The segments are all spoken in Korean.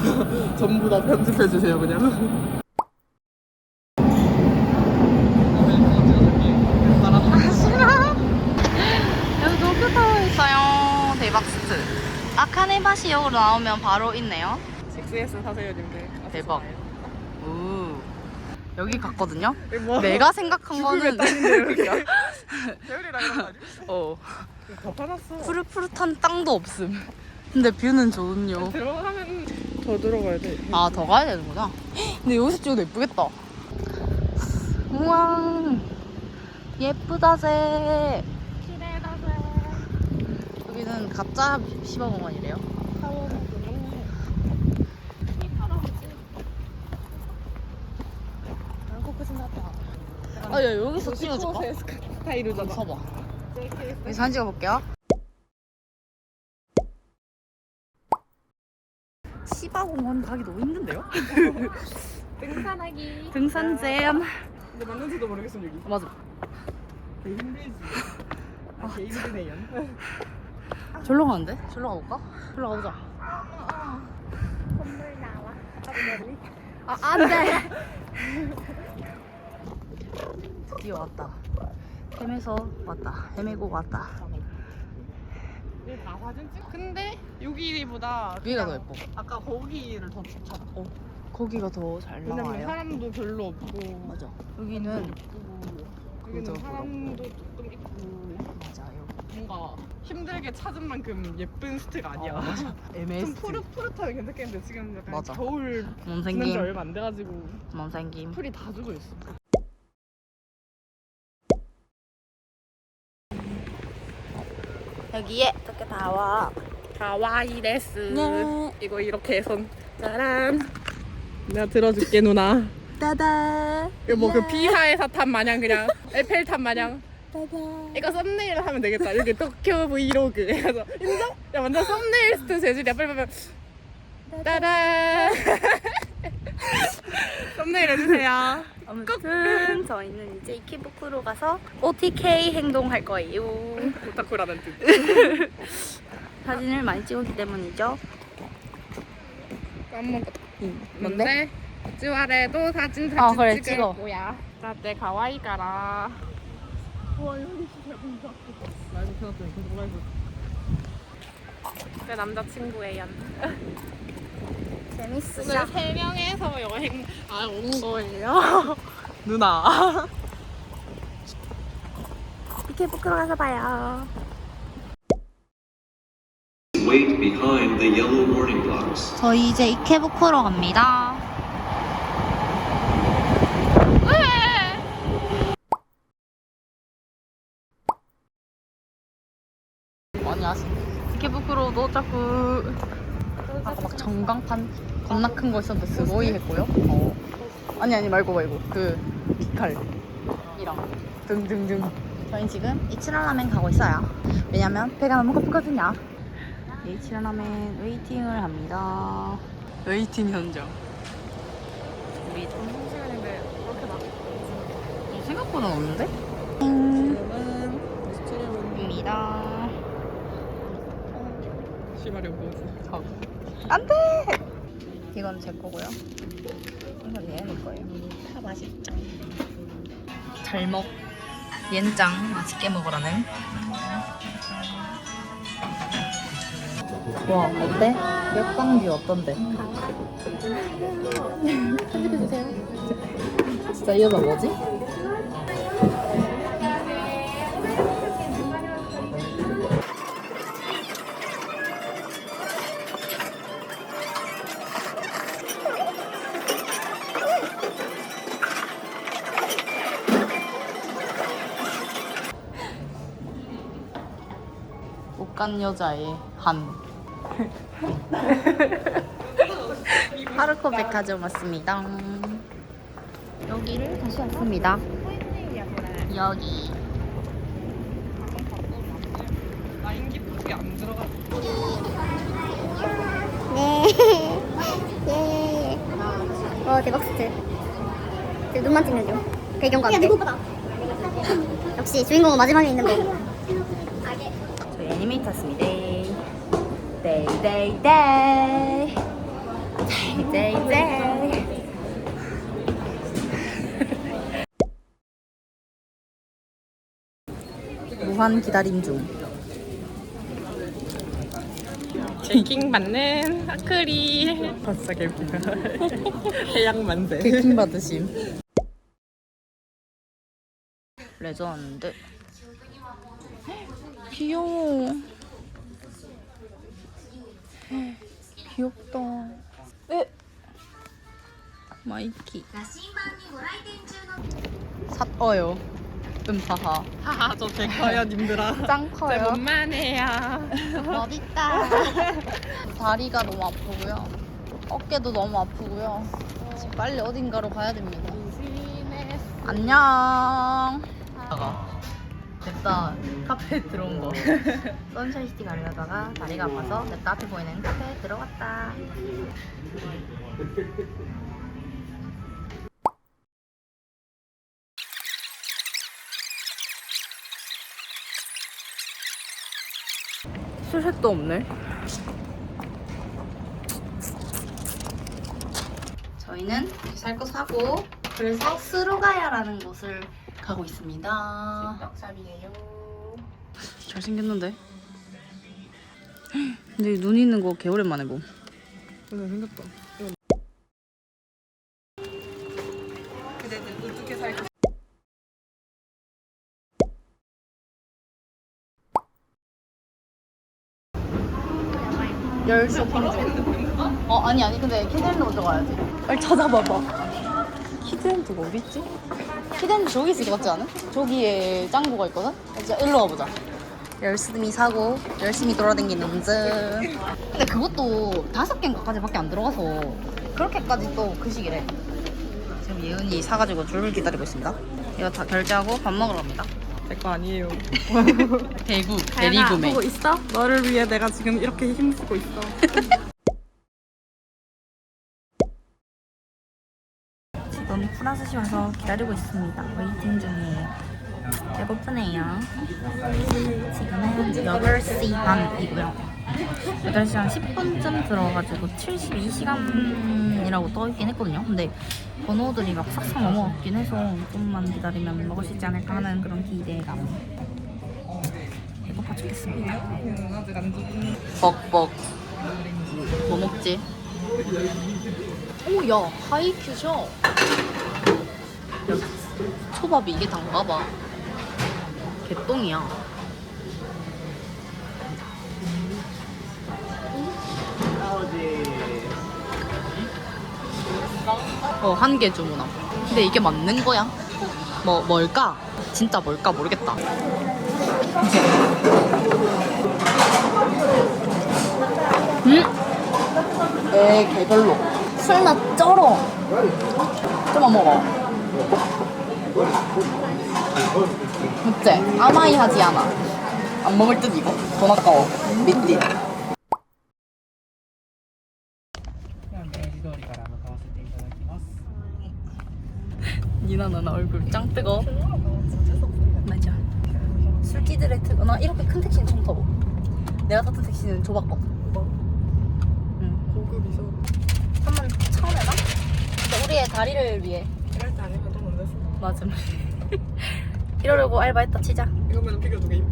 전부 다 편집해 주세요, 그냥. 여기 도쿄타워 있어요. 대박 스트. 아카네 바시역으로 나오면 바로 있네요. 6S 사세요, 님들. 대박. 우. 여기 갔거든요. 뭐, 내가 생각한 거는 이런 아니야? 어. 푸릇푸릇한 땅도 없음. 근데 뷰는 좋은요. 들어가면 더 들어가야 돼. 아 더 가야 되는구나. 근데 여기서 찍어도 예쁘겠다. 우와 예쁘다세. 여기는 가짜 시바공원이래요. 아 야 여기서 찍어줄까? 스타일이잖아. 서봐. 여기 사진 찍어볼게요. 시바공원 가기 너무 힘든데요? 등산하기. 등산잼. 근데 맞는지도 모르겠어, 여기. 맞아. 되게 힘들지. 아, 되게 힘드네요. 절로 가는데? 절로 가볼까? 절로 가보자. 아, 안 돼! 드디어 왔다. 헤매서 왔다. 헤매고 왔다. 다 사진 찍. 근데 여기보다 그냥 더 예뻐. 아까 거기를 더 추천. 어. 거기가 더 잘 왜냐면 나와요. 사람도 별로 없고. 맞아. 여기는 예쁘고. 여기는 그죠, 사람도 조금 있고. 맞아요. 뭔가 힘들게 찾은 만큼 예쁜 스트가 아니야. 어, 맞아. 좀 MS. 푸릇 푸릇하게 괜찮겠는데 지금 약간 맞아. 겨울 지난 지 몸생김. 얼마 안 돼가지고 몸생김. 풀이 다 죽어 있어. 여기에 이렇게 다 와. 가와이 레스. 네. 이거 이렇게 손 짜란. 내가 들어줄게 누나. 따다. 이거 뭐 그 비하의 사탑 마냥 그냥 에펠탑 마냥. 따다. 이거 썸네일 하면 되겠다. 여기 도쿄 브이로그. 그래서 인정? 야 완전 썸네일 스트 재질이야. 빨리 빨리. 따란. 썸네일 해주세요. 아무튼 저희는 이제 이키부쿠로 가서 OTK 행동할 거예요. 오타쿠라는 뜻. 사진을 많이 찍었기 때문이죠. 까먹었다. 뭔데? 뭔데? 10월에도 사진 같이 아, 그래, 찍을 찍어. 거야. 나때 가와이 가라. 와 여기 진짜 본다. 계속 라이브. 제 남자친구예요. 재밌으셔. 오늘 세 명에서 여행 아온 거예요. 누나. 이키부쿠로 가서 봐요. Wait behind the yellow warning blocks. 저희 이제 이케부쿠로 갑니다. 많이 하시. 이케부쿠로 도착구. 아까 막 전광판 겁나 큰 거 있었는데 스고이 했고요. 어. 아니 아니 말고 말고 그 비칼이랑 등등등. 저희 지금 이치라라멘 가고 있어요. 왜냐면 배가 너무 고프거든요. 이치라라멘 웨이팅을 합니다. 웨이팅 현장. 우리 시간인데 그렇게 막. 생각보다 없는데? 지금은 27분 입니다. 시마려고. 안 돼! 이건 제 거고요. 이건 얘네 거예요. 다 맛있죠. 잘 먹. 옌짱 맛있게 먹으라는. 와 어때? 역광뷰 어떤데? 편집해주세요. 진짜 이 여자 뭐지? 옷간 여자의 한. 하르코 백화점 왔습니다. 여기를 다시 왔습니다. 여기. 안 들어가? 네. 예. 어 대박 스트. 지금 눈만 찍는 중. 배경과 함께. 역시 주인공은 마지막에 있는 거. 저희 애니메이터 왔습니다. 데이 데이 데이 데이 데이 데이 무한 기다림 중 베이킹 받는 아크리. 벌써 개구나. 해양 만세. 베이킹 받으심 레전드 귀여워. 귀엽다. 에? 마이키. 삿어요. 음하하. 하하 저 제 커요 님들아. 짱제 커요. 몸만해요. 어딨다. 다리가 너무 아프고요. 어깨도 너무 아프고요. 지금 빨리 어딘가로 가야 됩니다. 안녕 됐다 카페에 들어온 거. 선샤인시티 가려다가 다리가 아파서 냅다 앞에 보이는 카페에 들어갔다. 술색도 없네. 저희는 살 거 사고 그래서 스루가야라는 곳을 가고 있습니다 떡샵이에요. 잘생겼는데 근데 눈 있는 거 개오랜만에 봄 오늘 생겼다. 그대들 어떻게 살고 열 쇼핑 중. 어 아니 아니 근데 키드랜드 먼저 가야지. 빨리 찾아봐봐. 키드랜드가 어디 있지? 키드랜드 저기 있을 것 같지 않아? 저기에 짱구가 있거든. 이제 일로 와보자. 열심히 사고 열심히 돌아다니는 중. 근데 그것도 다섯 개인가까지밖에 안 들어가서 그렇게까지 또그 시기래. 지금 예은이 사가지고 줄을 기다리고 있습니다. 이거 다 결제하고 밥 먹으러 갑니다. 제거 아니에요. 대구 대리구매. 보고 있어? 너를 위해 내가 지금 이렇게 힘쓰고 있어. 프랑스 와서 기다리고 있습니다. 웨이팅 중이에요. 배고프네요. 지금은 8시 반이고요. 8시 한 10분쯤 들어가지고 72시간이라고 떠있긴 했거든요. 근데 번호들이 막 싹싹 넘어갔긴 해서 좀만 기다리면 먹을 수 있지 않을까 하는 그런 기대감. 배고파 죽겠습니다. 벅벅. 뭐 먹지? 오, 야, 하이큐셔. 야, 초밥이 이게 단가 봐. 개똥이야. 어, 한 개 주문함. 근데 이게 맞는 거야? 뭐, 뭘까? 진짜 뭘까 모르겠다. 음? 에 개별로 술맛 쩔어 좀만 먹어 그치? 아마이 하지 않아 안 먹을 듯 이거 돈 아까워 밑띠 니나 나나 얼굴 짱 뜨거 맞아 술기들의 특, 나 이렇게 큰 택시는 처음 타보 내가 탔던 택시는 조박법 응. 고급이셔. 3만 1천 원에나? 근데 우리의 다리를 위해 이럴 때 아니면 돈 올렸어. 맞아 이러려고 알바했다 치자. 이거면 비교도 게임.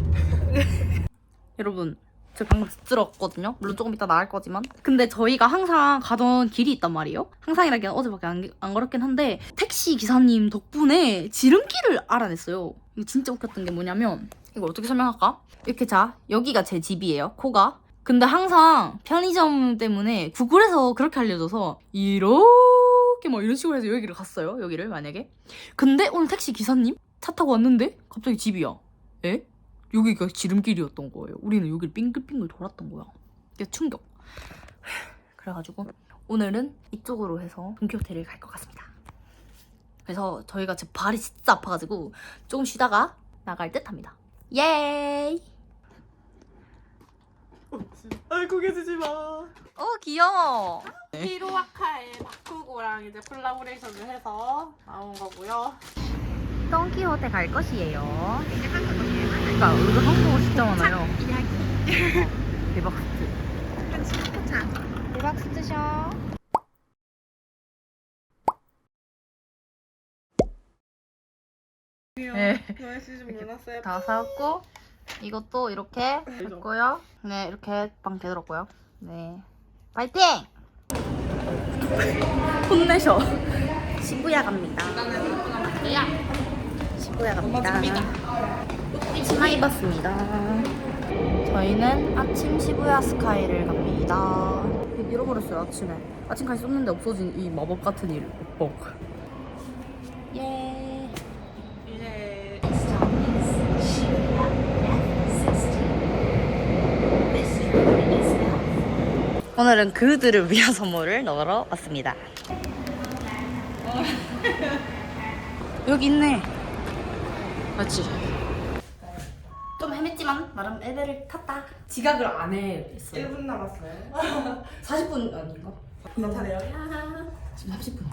여러분 저 방금 들었거든요? 물론 조금 이따 나갈 거지만. 근데 저희가 항상 가던 길이 있단 말이에요? 항상이라기엔 어제밖에 안, 안 걸었긴 한데 택시 기사님 덕분에 지름길을 알아냈어요. 이거 진짜 웃겼던 게 뭐냐면 이거 어떻게 설명할까? 이렇게 자 여기가 제 집이에요 코가. 근데 항상 편의점 때문에 구글에서 그렇게 알려줘서 이렇게 막 이런 식으로 해서 여기를 갔어요 여기를 만약에 근데 오늘 택시 기사님 차 타고 왔는데 갑자기 집이야 에? 여기가 지름길이었던 거예요. 우리는 여기를 빙글빙글 돌았던 거야. 이게 충격. 그래가지고 오늘은 이쪽으로 해서 동키호텔을 갈것 같습니다. 그래서 저희가 지금 발이 진짜 아파가지고 조금 쉬다가 나갈 듯 합니다. 예이! 아이 고개 주지 마. 어 귀여워. 히로아카의 바쿠고랑 이제 콜라보레이션을 해서 나온 거고요. 동키호테 갈 것이에요. 그러니까 여기 한국어 진짜 많아요. 어, 대박 스트. 대박스 드셔. 네. 다 사왔고 이것도 이렇게 했고요. 네 이렇게 빵 되들었고요. 네 파이팅! 혼내셔. 시부야 갑니다. 시부야 갑니다. 치마 입었습니다. 저희는 아침 시부야 스카이를 갑니다. 잃어버렸어요 아침에. 아침까지 썼는데 없어진 이 마법 같은 일. 뻑. 예. 예. 오늘은 그들을 위한 선물을 넣으러 왔습니다. 여기 있네. 맞지? 좀 헤맸지만 나름 엘베를 탔다. 지각을 안 해. 있어. 1분 남았어요. 40분 아닌가? 너 차례요? 지금 30분.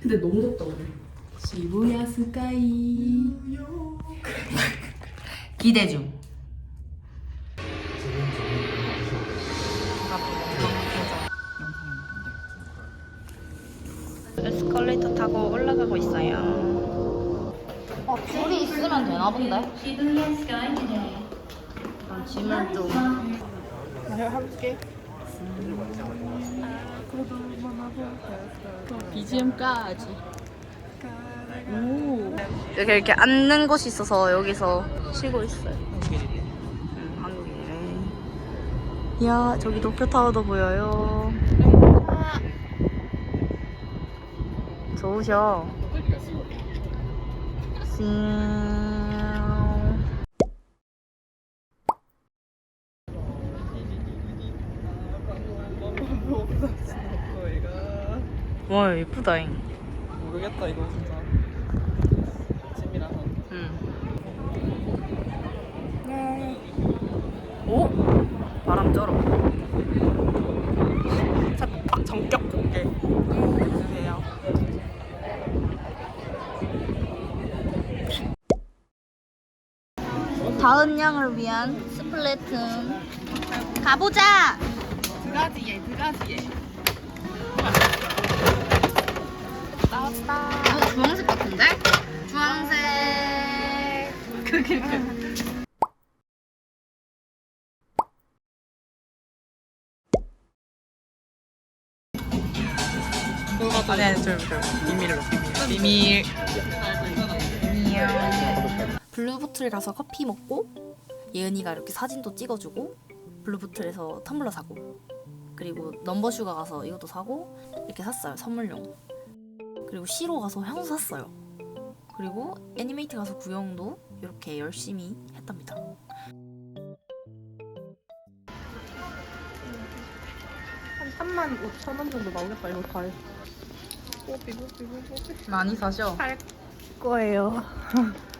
근데 너무 덥다 오늘. 시부야 스카이. 기대 중. 에스컬레이터 타고 올라가고 있어요. 어, 줄이 있으면 되나 본데? 난 짐을 좀. 나 해볼게. BGM까지. 오. 여기 이렇게 앉는 곳이 있어서 여기서 쉬고 있어요. 음, 한국이네. 이야, 저기 도쿄타워도 보여요. 좋으셔. 싱. 와, 예쁘다잉. 모르겠다 이거 진짜. 짐이라서. 응. 오? 바람 쩔어. 딱 정격 공개. 해주세요. 다은 양을 위한 스플래툰. 가보자! 두 가지에 두 가지에. 나왔다. 이거 주황색 같은데? 주황색. 그게 그. 아니 아니 저, 저 비밀로 비밀. 비밀. 블루보틀 가서 커피 먹고 예은이가 이렇게 사진도 찍어주고 블루보틀에서 텀블러 사고 그리고 넘버슈가 가서 이것도 사고 이렇게 샀어요 선물용 그리고 시로 가서 향수 샀어요 그리고 애니메이트 가서 구경도 이렇게 열심히 했답니다 한 3만 5천 원 정도 나오겠다 이거 다 해. 뽀삐 뽀삐 뽀삐. 많이 사셔 거예요.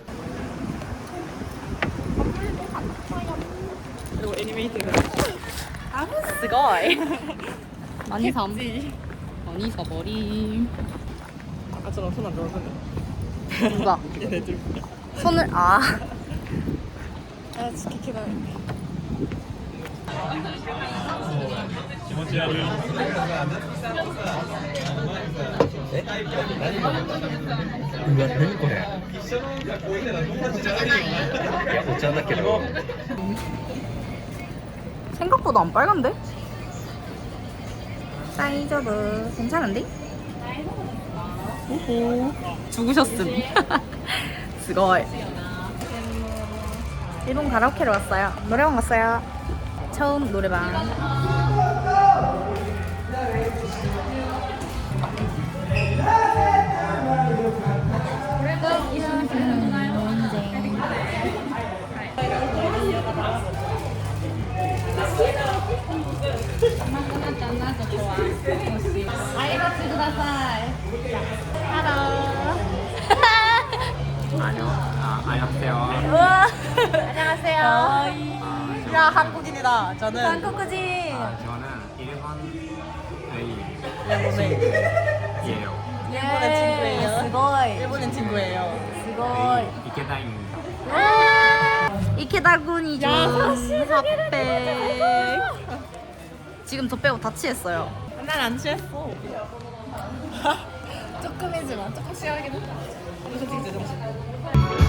그리고 애니메이트가 스고이 많이 삼 많이 사버림 아까처럼 손 안 들어오는데. 누가 얘네들. 손을 아아 스키키가. 생각보다 안 빨간데? 사이즈도 괜찮은데? 오호 죽으셨음. 스고이 일본 가라오케를 왔어요. 노래방 갔어요. 처음 노래방 안녕하세요 야 한국인이다. 저는 한국꾸지 저는 일본 일본의 애이에요. 일본의 친구예요. 스고이 일본인 친구예요. 스고이 이케다입니다. 이케다군이죠 핫백 지금 저 빼고 다 취했어요. 난안 취했어. 조금이지만 조금 취하긴 했다. 솔직히 제정신.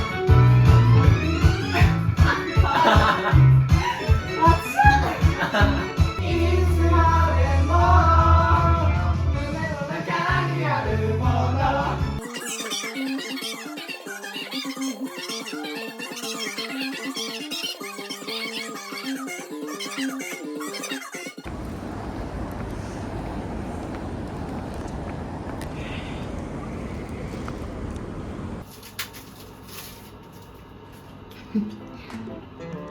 哼。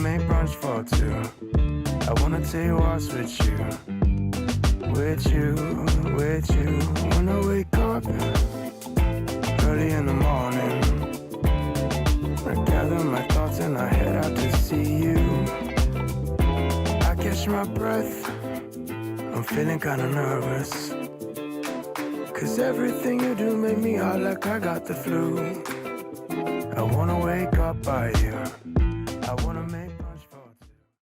make brunch for two. I wanna take walks with you. With you, with you. When I wake up early in the morning, I gather my thoughts and I head out to see you. I catch my breath. I'm feeling kinda nervous. Cause everything you do make me hot like I got the flu. I wanna wake up by you. I wanna make